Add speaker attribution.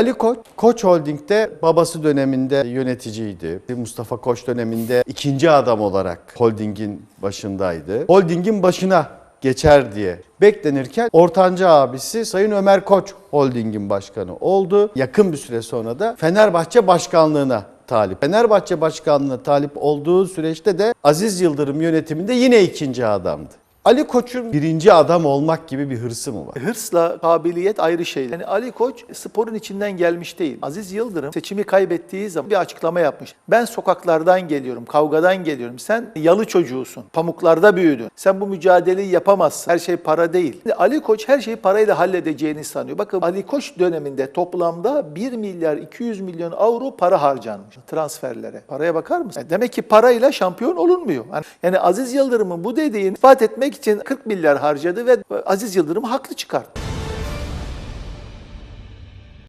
Speaker 1: Ali Koç, Koç Holding'de babası döneminde yöneticiydi. Mustafa Koç döneminde ikinci adam olarak holdingin başındaydı. Holdingin başına geçer diye beklenirken ortanca abisi Sayın Ömer Koç holdingin başkanı oldu. Yakın bir süre sonra da Fenerbahçe başkanlığına talip. Fenerbahçe başkanlığına talip olduğu süreçte de Aziz Yıldırım yönetiminde yine ikinci adamdı. Ali Koç'un birinci adam olmak gibi bir hırsı mı var?
Speaker 2: Hırsla kabiliyet ayrı şeyler. Yani Ali Koç sporun içinden gelmiş değil. Aziz Yıldırım seçimi kaybettiği zaman bir açıklama yapmış. Ben sokaklardan geliyorum, kavgadan geliyorum. Sen yalı çocuğusun, pamuklarda büyüdün. Sen bu mücadeleyi yapamazsın. Her şey para değil. Şimdi Ali Koç her şeyi parayla halledeceğini sanıyor. Bakın Ali Koç döneminde toplamda 1 milyar 200 milyon avro para harcanmış transferlere. Paraya bakar mısın? Yani demek ki parayla şampiyon olunmuyor. Yani, yani Aziz Yıldırım'ın bu dediğini ispat etmek için 40 milyar harcadı ve Aziz Yıldırım'ı haklı çıkarttı.